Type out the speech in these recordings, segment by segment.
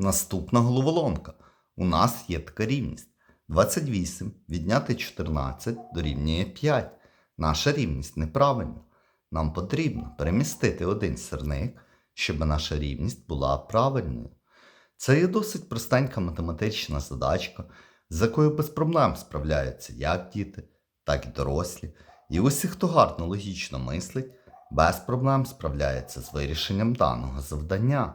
Наступна головоломка. У нас є така рівність. 28 відняти 14 дорівнює 5. Наша рівність неправильна. Нам потрібно перемістити один сірник, щоб наша рівність була правильною. Це є досить простенька математична задачка, з якою без проблем справляються як діти, так і дорослі. І усі, хто гарно логічно мислить, без проблем справляється з вирішенням даного завдання.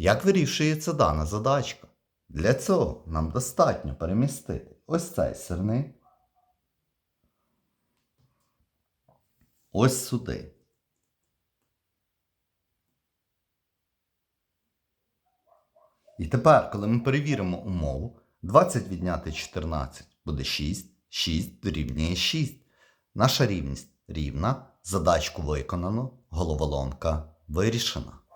Як вирішується дана задачка? Для цього нам достатньо перемістити ось цей сирник. Ось сюди. І тепер, коли ми перевіримо умову, 20 відняти 14 буде 6, 6 дорівнює 6. Наша рівність рівна, задачку виконано, головоломка вирішена.